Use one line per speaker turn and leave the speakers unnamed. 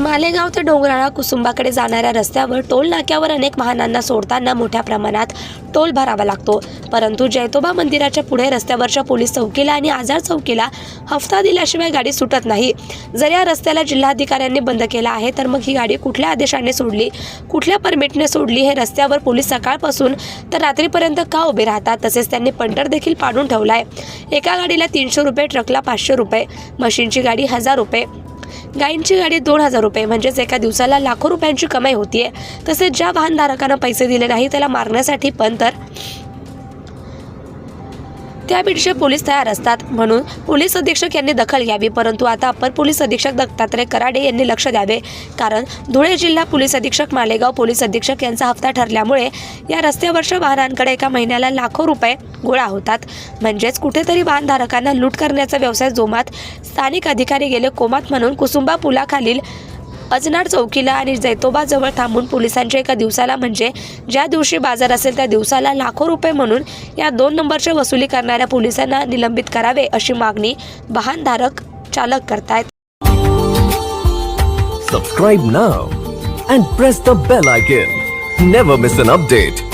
मालेगाव ते डोंगराळा कुसुंबाकडे जाणाऱ्या रस्त्यावर टोल नाक्यावर अनेक वाहनांना सोडताना मोठ्या प्रमाणात टोल भरावा लागतो. परंतु जैतोबा मंदिराच्या पुढे रस्त्यावरच्या पोलीस चौकीला आणि आझाद चौकीला हफ्ता दिल्याशिवाय गाडी सुटत नाही. जर या रस्त्याला जिल्हाधिकाऱ्यांनी बंद केला आहे तर मग ही गाडी कुठल्या आदेशाने सोडली? कुठल्या परमिटने सोडली हे रस्त्यावर पोलीस सकाळपासून तर रात्रीपर्यंत का उभे राहतात? तसेच त्यांनी पंटर देखील पाडून आहे एका गाडीला तीनशे रुपये ट्रकला पाचशे रुपये मशीनची गाडी हजार रुपये. गायींची गाडी दोन हजार रुपये. म्हणजेच एका दिवसाला लाखो रुपयांची कमाई होतीये. तसेच ज्या वाहनधारकांना पैसे दिले नाही त्याला मारण्यासाठी पण तर त्यापेक्षा पोलीस तयार असतात म्हणून पोलीस अधीक्षक यांनी दखल घ्यावी परंतु आता अपर पोलीस अधीक्षक दत्तात्रय कराडे यांनी लक्ष द्यावे. कारण धुळे जिल्हा पोलीस अधीक्षक मालेगाव पोलीस अधीक्षक यांचा हप्ता ठरल्यामुळे या रस्त्यावरच्या वाहनांकडे एका महिन्याला लाखो रुपये गोळा होतात. म्हणजेच कुठेतरी वाहनधारकांना लूट करण्याचा व्यवसाय जोमात स्थानिक अधिकारी गेले कोमात म्हणून कुसुंबा पुलाखालील अजनाड चौकीला आणि जैतोबाजवळ थांबून पोलिसांच्या एका दिवसाला म्हणजे ज्या दिवशी बाजार असेल त्या दिवसाला लाखो रुपये म्हणून या दोन नंबरच्या वसुली करणाऱ्या पोलिसांना निलंबित करावे अशी मागणी वाहनधारक चालक करतायत.
Subscribe now and press the bell icon never miss an update